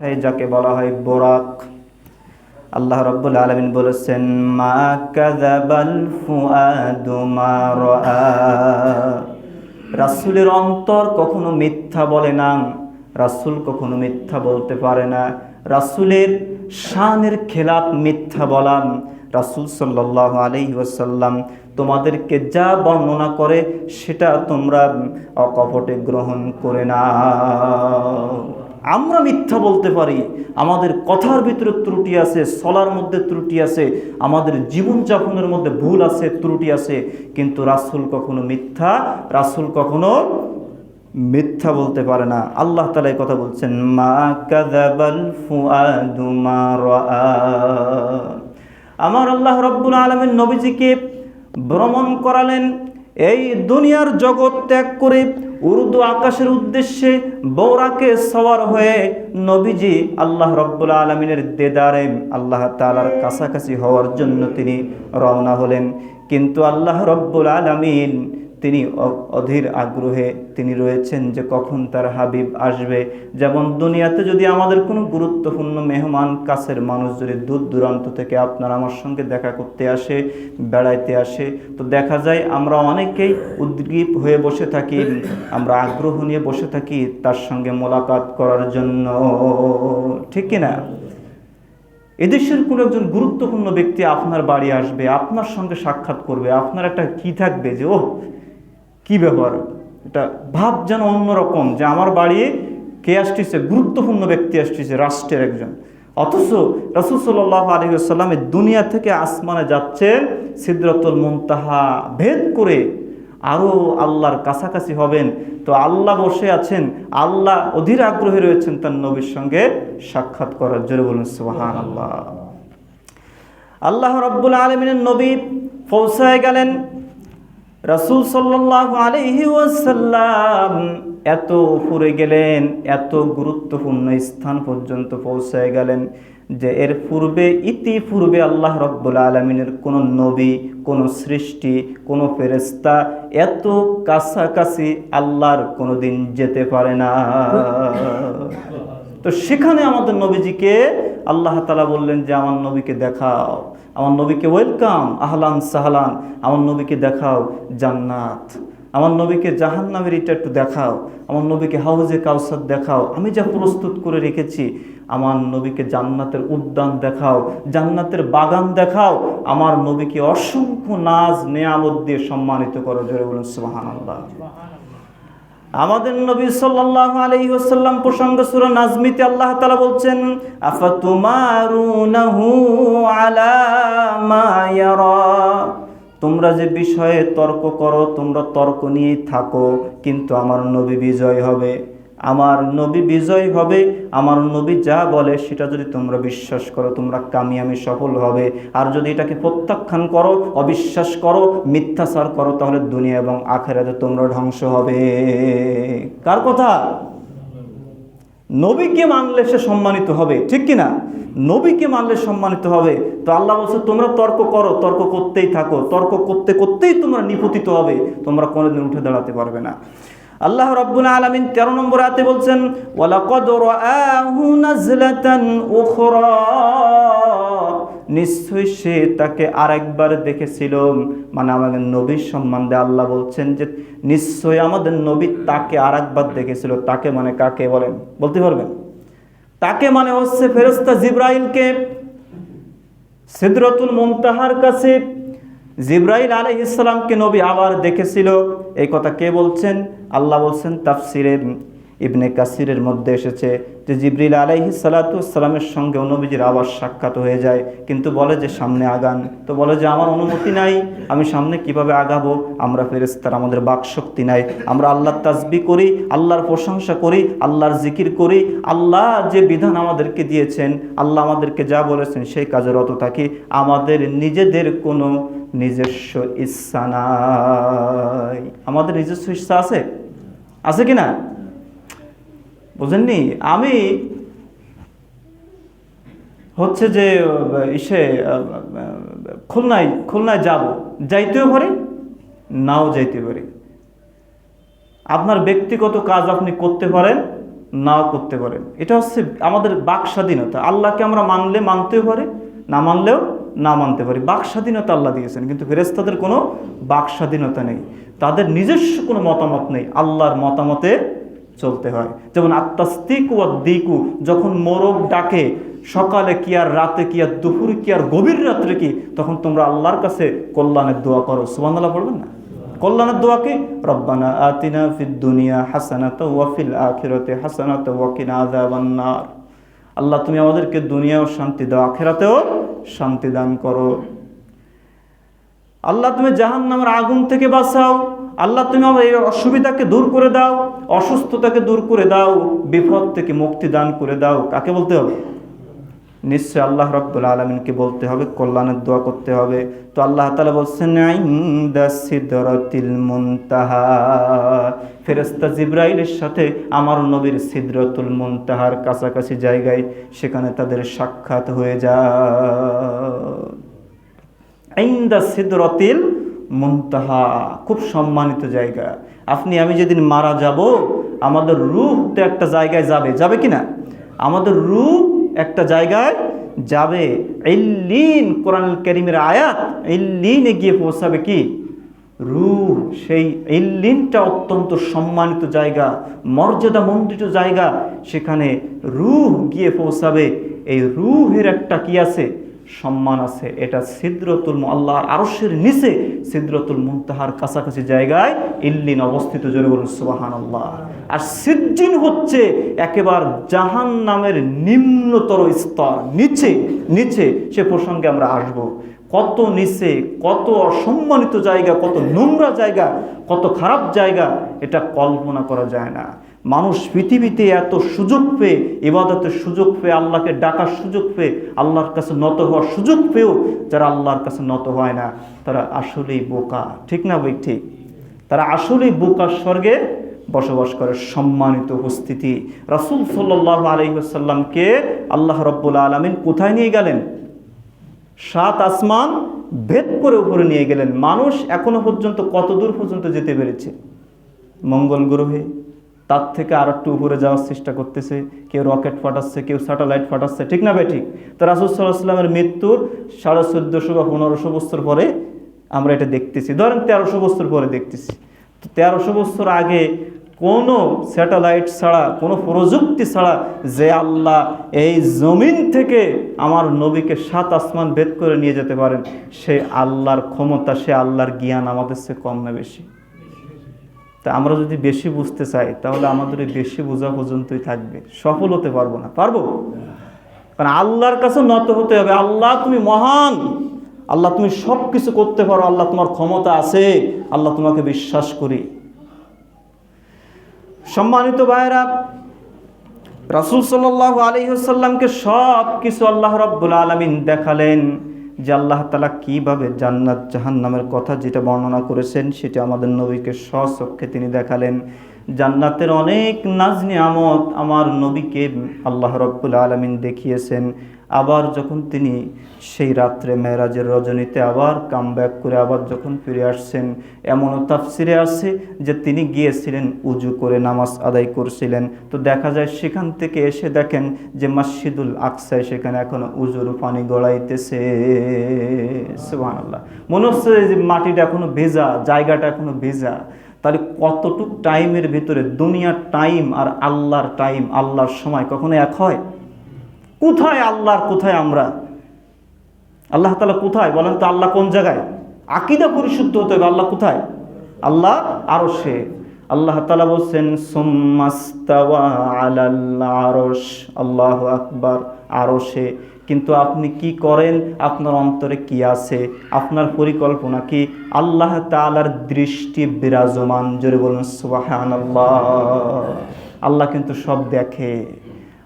এই যাকে বলা হয় বোরাক, আল্লাহ রব্বুল আলমিন বলেছেন, মা রাআ। রাসূলের অন্তর কখনো মিথ্যা বলে না, রাসূল কখনো মিথ্যা বলতে পারে না। রাসূলের শানের খেলাপ মিথ্যা বলান। রাসূল সাল্লাল্লাহু আলাইহি ওয়াসাল্লাম তোমাদেরকে যা বর্ণনা করে সেটা তোমরা অকপটে গ্রহণ করে না আমরা মিথ্যা বলতে পারি, আমাদের কথার ভিতরে ত্রুটি আছে চলার মধ্যে ত্রুটি আছে, আমাদের জীবনযাপনের মধ্যে ভুল আছে, ত্রুটি আছে, কিন্তু রাসূল কখনো মিথ্যা, রাসূল কখনো মিথ্যা বলতে পারে না। আল্লাহ তালা কথা বলছেন, মা আমার আল্লাহ রব্বুল আলমের নবীজিকে ভ্রমণ করালেন, এই দুনিয়ার জগৎ ত্যাগ করে উর্দু আকাশের উদ্দেশ্যে বৌরাকে সওয়ার হয়ে নবীজি আল্লাহ রব্বুল আলমিনের দেদারে আল্লাহ তালার কাছাকাছি হওয়ার জন্য তিনি রওনা হলেন। কিন্তু আল্লাহ রব্বুল আলমিন তিনি অধীর আগ্রহে তিনি রয়েছেন যে কখন তার হাবিব আসবে। যেমন দুনিয়াতে যদি আমাদের কোনো গুরুত্বপূর্ণ মেহমান, কাছের মানুষ যদি দূর দূরান্ত থেকে আপনার আমার সঙ্গে দেখা করতে আসে, বেড়াইতে আসে, তো দেখা যায় আমরা অনেকেই উদ্গ্রীব হয়ে বসে থাকি, আমরা আগ্রহ নিয়ে বসে থাকি তার সঙ্গে মোলাকাত করার জন্য। ঠিক কিনা এদেশের কোনো একজন গুরুত্বপূর্ণ ব্যক্তি আপনার বাড়ি আসবে, আপনার সঙ্গে সাক্ষাৎ করবে, আপনার একটা কি থাকবে যে ও কি ব্যাপার এটা ভাব যেন অন্যরকম, যে আমার বাড়ি কে আসতেছে? গুরুত্বপূর্ণ ব্যক্তি আসতেছে, রাষ্ট্রের একজন। অথচ রসুল সাল্লাহ আলহিসাল্লাম দুনিয়া থেকে আসমানে যাচ্ছে সিদ্রতুল মুনতাহা, ভেদ করে আরও আল্লাহর কাছাকাছি হবেন। তো আল্লাহ বসে আছেন, আল্লাহ অধীর আগ্রহে রয়েছেন তার নবীর সঙ্গে সাক্ষাৎ করার। জন্য বলুন সুবাহান আল্লাহ আল্লাহ রব্বুল আলমিনের নবী পৌঁছায় গেলেন রাসূল সাল্লাল্লাহু আলাইহি ওয়াসাল্লাম এত উপরে গেলেন, এত গুরুত্বপূর্ণ স্থান পর্যন্ত পৌঁছায় গেলেন যে এর পূর্বে, ইতিপূর্বে আল্লাহ রব্বুল আলমিনের কোনো নবী, কোনো সৃষ্টি, কোনো ফেরেস্তা এত কাছাকাছি আল্লাহর কোনো দিন যেতে পারে না। তো সেখানে আমাদের নবীজিকে আল্লাহ তালা বললেন যে, আমার নবীকে দেখাও। আমার নবীকে ওয়েলকাম আহলান সাহলান। আমার নবীকে দেখাও জান্নাত। আমার নবীকে জাহান্নামের এটা একটু দেখাও। আমার নবীকে হাউজে কাউসার দেখাও। আমি যা প্রস্তুত করে রেখেছি, আমার নবীকে জান্নাতের উদ্যান দেখাও, জান্নাতের বাগান দেখাও। আমার নবীকে অসংখ্য নাজ, নেয়ামত দিয়ে সম্মানিত করো, জোরে বলুন সুবাহান আল্লাহ আমাদের নবী সাল্লাল্লাহু আলাইহি ওয়াসাল্লাম প্রসঙ্গ সূরা নাজমিতে আল্লাহ তাআলা বলছেন, আফাতুমারুনাহু আলা মা ইয়ারা? তোমরা যে বিষয়ে তর্ক করো, তোমরা তর্ক নিয়েই থাকো, কিন্তু আমার নবী বিজয় হবে। আমার নবী বিজয় হবে, আমার নবী যা বলে সেটা যদি তোমরা বিশ্বাস করো, তোমরা কামিয়ামি সফল হবে। আর যদি এটাকে প্রত্যাখ্যান করো, অবিশ্বাস করো, মিথ্যাচার করো, তাহলে দুনিয়া এবং আখেরাতে তোমরা ধ্বংস হবে। কার কথা? নবীকে মানলে সে সম্মানিত হবে, ঠিক কি না নবীকে মানলে সম্মানিত হবে। তো আল্লাহ বলছে, তোমরা তর্ক করো, তর্ক করতেই থাকো, তর্ক করতে করতেই তোমরা নিপতিত হবে, তোমরা কোনোদিন উঠে দাঁড়াতে পারবে না। আল্লাহ রব্বুল আলামিন 13 নম্বর আয়াতে বলছেন নিশ্চয়ই সে তাকে আরেকবার দেখেছিল। মানে আমাদের নবীর সম্বন্ধে আল্লাহ বলছেন যে, নিশ্চয়ই আমাদের নবী তাকে আরেকবার দেখেছিল। তাকে মানে কাকে বলেন? বলতে পারবেন? তাকে মানে হচ্ছে ফেরেশতা জিব্রাইলকে সিদরতুল মুনতাহার কাছে জিব্রাইল আলহ ইসলামকে নবী আবার দেখেছিল। এই কথা কে বলছেন? আল্লাহ বলছেন তাফসিরে ইবনে কাসিরের মধ্যে এসেছে যে জিব্রিল আলাইহি সালাতামের সঙ্গে নবীজির আবার সাক্ষাৎ হয়ে যায়। কিন্তু বলে যে সামনে আগান, তো বলে যে আমার অনুমতি নাই, আমি সামনে কীভাবে আগাবো? আমরা ফেরেস্তার আমাদের বাকশক্তি নাই। আমরা আল্লাহর তাজবি করি, আল্লাহর প্রশংসা করি, আল্লাহর জিকির করি। আল্লাহ যে বিধান আমাদেরকে দিয়েছেন, আল্লাহ আমাদেরকে যা বলেছেন, সেই কাজে রত থাকি। আমাদের নিজেদের কোনো নিজস্ব ইচ্ছা নাই। আমাদের নিজস্ব ইচ্ছা আছে? আছে কি না? বুঝেননি? আমি হচ্ছে যে ইসে খুলনায় খুলনায় যাব। যাইতেও পারি, নাও যাইতে পারি। আপনার ব্যক্তিগত কাজ আপনি করতে পারেন, নাও করতে পারেন। এটা হচ্ছে আমাদের বাক স্বাধীনতা। আল্লাহকে আমরা মানলে মানতেও পারি, না মানলেও না মানতে পারি। বাক স্বাধীনতা আল্লাহ দিয়েছেন, কিন্তু ফেরেস্তাদের কোনো বাক স্বাধীনতা নেই। তাদের নিজস্ব কোনো মতামত নেই, আল্লাহর মতামতে চলতে হয়। যেমন আত্মাস্তিক ও দিকু যখন মোরগ ডাকে, সকালে কি আর রাতে কি আর দুপুরে কি আর গভীর রাত্রে কি, তখন তোমরা আল্লাহর কাছে কল্যাণের দোয়া করো। সুবহানাল্লাহ পড়বেন না? কল্যাণের দোয়া কি? রব্বানা আতিনা ফিদ দুনিয়া হাসানাত ওয়া ফিল আখিরাতি হাসানাত ওয়া কিনা আযাবান নার। আল্লাহ, তুমি আমাদেরকে দুনিয়াও শান্তি দাও, আখেরাতেও শান্তি দান করো। আল্লাহ, তুমি জাহান নামের আগুন থেকে বাঁচাও। আল্লাহ তুমি আমার এই অসুবিধাকে দূর করে দাও, অসুস্থতাকে দূর করে দাও, বিপদ থেকে মুক্তি দান করে দাও। কাকে বলতে হবে? নিশ্চয় আল্লাহ রব্বুল আলমিনকে বলতে হবে, কল্যাণের দোয়া করতে হবে। তো আল্লাহ তালা বলছেন "ইনদা সিদরাতিল মুনতাহা। ফেরেস্তা জিব্রাইলের সাথে আমার নবীর সিদরতুল মুনতাহার কাছাকাছি জায়গায় সেখানে তাদের সাক্ষাৎ হয়ে যায়। ইন্দা সিদরতিল মুনতাহা, খুব সম্মানিত জায়গা। আপনি, আমি যেদিন মারা যাব, আমাদের রূহ তো একটা জায়গায় যাবে। যাবে কি না? আমাদের রূহ একটা জায়গায় যাবে। ইল্লিন কোরআন করিমের আয়াত ইল্লিনে গিয়ে পৌঁছাবে কি? রূহ, সেই ইল্লিনটা অত্যন্ত সম্মানিত জায়গা, মর্যাদা মণ্ডিত জায়গা। সেখানে রূহ গিয়ে পৌঁছাবে। এই রূহের একটা কি আছে? সম্মান আছে। এটা সিদ্রতুল আল্লাহর আরশের নিচে সিদ্রতুল মুনতাহার কাছাকাছি জায়গায় ইল্লিন অবস্থিত, জোরে বলুন সুবাহান আল্লাহ আর সিজ্জিন হচ্ছে একেবারে জাহান নামের নিম্নতর স্তর, নিচে নিচে সে প্রসঙ্গে আমরা আসব। কত নিচে, কত অসম্মানিত জায়গা, কত নোংরা জায়গা, কত খারাপ জায়গা, এটা কল্পনা করা যায় না। মানুষ পৃথিবীতে এত সুযোগ পেয়ে, ইবাদতের সুযোগ পেয়ে, আল্লাহকে ডাকার সুযোগ পেয়ে, আল্লাহর কাছে নত হওয়ার সুযোগ পেয়েও যারা আল্লাহর কাছে নত হয় না, তারা আসলেই বোকা। ঠিক না বই ঠিক? তারা আসলেই বোকার স্বর্গে বসবাস করে সম্মানিত উপস্থিতি। রাসুল সাল্লাহ আলহিহাসাল্লামকে আল্লাহ রব্বুল আলমিন কোথায় নিয়ে গেলেন? সাত আসমান ভেদ করে উপরে নিয়ে গেলেন। মানুষ এখনও পর্যন্ত কত দূর পর্যন্ত যেতে পেরেছে? মঙ্গল গ্রহে তার থেকে আর একটু উপরে যাওয়ার চেষ্টা করতেছে। কেউ রকেট ফাটাচ্ছে, কেউ স্যাটেলাইট ফাটাচ্ছে, ঠিক না ভাই? ঠিক। তো রাসুল সাল্লাহ সাল্লামের মৃত্যুর সাড়ে চোদ্দোশো বা পনেরোশো বছর পরে আমরা এটা দেখতেছি। ধরেন তেরোশো বছর পরে দেখতেছি। তো তেরোশো বছর আগে কোনো স্যাটেলাইট ছাড়া, কোনো প্রযুক্তি ছাড়া যে আল্লাহ এই জমিন থেকে আমার নবীকে সাত আসমান ভেদ করে নিয়ে যেতে পারেন, সে আল্লাহর ক্ষমতা, সে আল্লাহর জ্ঞান আমাদের চেয়ে কম না বেশি। তা আমরা যদি বেশি বুঝতে চাই, তাহলে আমাদের বেশি বোঝা পর্যন্তই থাকবে। সফল হতে পারব না। পারব? কারণ আল্লাহর কাছে নত হতে হবে। আল্লাহ তুমি মহান। আল্লাহ তুমি সব কিছু করতে পারো। আল্লাহ তোমার ক্ষমতা আছে। আল্লাহ তোমাকে বিশ্বাস করি। সম্মানিত ভাইরা রাসুল সাল্লাহ আলহিহসাল্লামকে সব কিছু আল্লাহ রব্বুল আলমিন দেখালেন। যে আল্লাহ তালা কীভাবে জান্নাত জাহান্নামের কথা যেটা বর্ণনা করেছেন, সেটা আমাদের নবীকে স্বচক্ষে তিনি দেখালেন। জান্নাতের অনেক নাজ আমত আমার নবীকে আল্লাহ রব্বুল আলমিন দেখিয়েছেন। আবার যখন তিনি সেই রাত্রে মেয়েরাজের রজনীতে আবার কাম ব্যাক করে আবার যখন ফিরে আসছেন, এমনও তাফসিরে আছে যে তিনি গিয়েছিলেন, উজু করে নামাজ আদায় করছিলেন। তো দেখা যায় সেখান থেকে এসে দেখেন যে মসজিদুল আকসায় সেখানে এখনও উজুর পানি গড়াইতেছে। মনে হচ্ছে যে মাটিটা এখনও ভেজা, জায়গাটা এখনও ভেজা। তাহলে কতটুক টাইমের ভিতরে দুনিয়ার টাইম আর আল্লাহর টাইম আল্লাহর সময় কখনো এক হয়? কোথায় আল্লাহর, কোথায় আমরা? আল্লাহ তালা কোথায়? বলেন তো আল্লাহ কোন জায়গায়? আকিদা পরিশুদ্ধ হতে হবে, আল্লাহ কোথায়? আল্লাহ আরও সে। আল্লাহ তালা বলছেন আরশ। আল্লাহ আকবার, আরও সে। কিন্তু আপনি কি করেন? আপনার অন্তরে কি আছে? আপনার পরিকল্পনা কি? আল্লাহ তালার দৃষ্টি বিরাজমান। জোরে বলুন সুবাহান আল্লাহ আল্লাহ কিন্তু সব দেখে।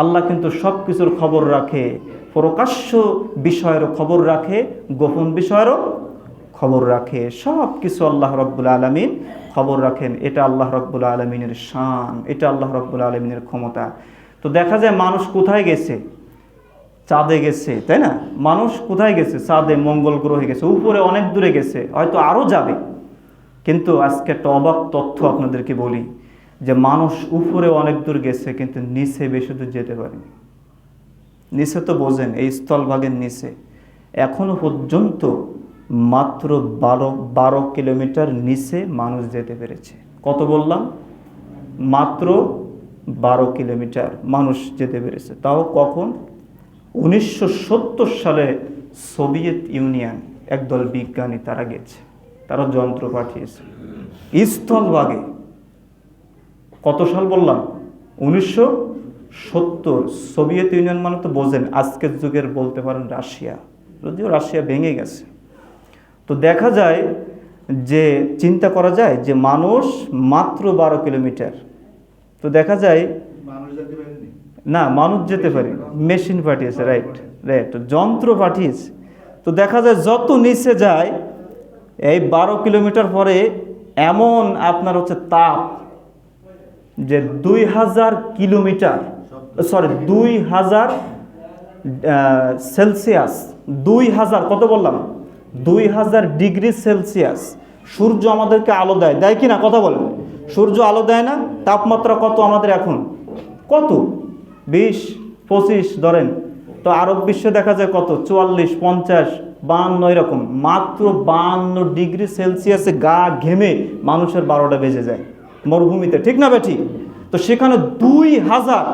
আল্লাহ কিন্তু সব কিছুর খবর রাখে, প্রকাশ্য বিষয়েরও খবর রাখে, গোপন বিষয়েরও খবর রাখে। সব কিছু আল্লাহ রব্বুল আলমিন খবর রাখেন। এটা আল্লাহ রব্বুল আলমিনের শান, এটা আল্লাহ রব্বুল আলমিনের ক্ষমতা। তো দেখা যায় মানুষ কোথায় গেছে? চাঁদে গেছে, তাই না? মানুষ কোথায় গেছে? চাঁদে মঙ্গল গ্রহে গেছে, উপরে অনেক দূরে গেছে, হয়তো আরও যাবে। কিন্তু আজকে একটা অবাক তথ্য আপনাদেরকে বলি যে মানুষ উপরে অনেক দূর গেছে, কিন্তু নিচে বেশি দূর যেতে পারেনি। নিচে তো বোঝেন, এই স্থলভাগের নিচে। এখনও পর্যন্ত মাত্র বারো বারো কিলোমিটার নিচে মানুষ যেতে পেরেছে। কত বললাম? মাত্র বারো কিলোমিটার মানুষ যেতে পেরেছে। তাও কখন? উনিশশো সত্তর সালে সোভিয়েত ইউনিয়ন একদল বিজ্ঞানী তারা গেছে, তারা যন্ত্র পাঠিয়েছে। স্থলভাগে কত সাল বললাম? উনিশশো সত্তর। সোভিয়েত ইউনিয়ন মানে তো বোঝেন আজকের যুগের বলতে পারেন রাশিয়া। যদিও রাশিয়া ভেঙে গেছে। তো দেখা যায় যে চিন্তা করা যায় যে মানুষ মাত্র বারো কিলোমিটার। তো দেখা যায় না মানুষ যেতে পারে। মেশিন পাঠিয়েছে রাইট রাইট। যন্ত্র পাঠিয়েছে। তো দেখা যায় যত নিচে যায় এই বারো কিলোমিটার পরে এমন আপনার হচ্ছে তাপ যে দুই হাজার কিলোমিটার সরি দুই হাজার সেলসিয়াস, দুই হাজার, কত বললাম? দুই হাজার ডিগ্রি সেলসিয়াস। সূর্য আমাদেরকে আলো দেয়। দেয় কি না? কথা বলেন। সূর্য আলো দেয় না? তাপমাত্রা কত আমাদের এখন? কত? বিশ, পঁচিশ, ধরেন। তো আরব বিশ্বে দেখা যায় কত? চুয়াল্লিশ, পঞ্চাশ, বাহান্ন, এরকম। মাত্র বাহান্ন ডিগ্রি সেলসিয়াসে গা ঘেমে মানুষের বারোটা বেজে যায়। মরুভূমিতে, ঠিক না বেঠি? তো সেখানে দুই হাজার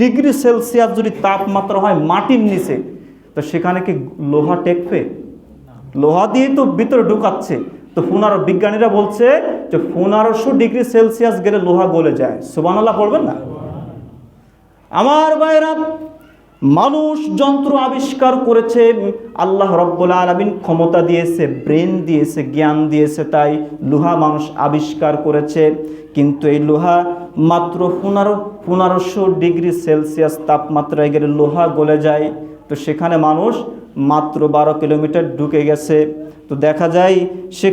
ডিগ্রি সেলসিয়াস যদি তাপমাত্রা হয় মাটির নিচে, তো সেখানে কি লোহা টেকবে? লোহা দিয়ে তো ভিতরে ঢুকাচ্ছে। তো পনেরো বিজ্ঞানীরা বলছে যে পনেরোশো ডিগ্রি সেলসিয়াস গেলে লোহা গলে যায়। সুবানাল্লাহ পড়বেন না? আমার ভাইরা মানুষ যন্ত্র আবিষ্কার করেছে, আল্লাহ রব্বুল আলমিন ক্ষমতা দিয়েছে, ব্রেন দিয়েছে, জ্ঞান দিয়েছে, তাই লোহা মানুষ আবিষ্কার করেছে। কিন্তু এই লোহা মাত্র পনেরো, পনেরোশো ডিগ্রি সেলসিয়াস তাপমাত্রায় গেলে লোহা গলে যায়। তো সেখানে মানুষ মাত্র বারো কিলোমিটার ঢুকে গেছে। তো দেখা যায় সে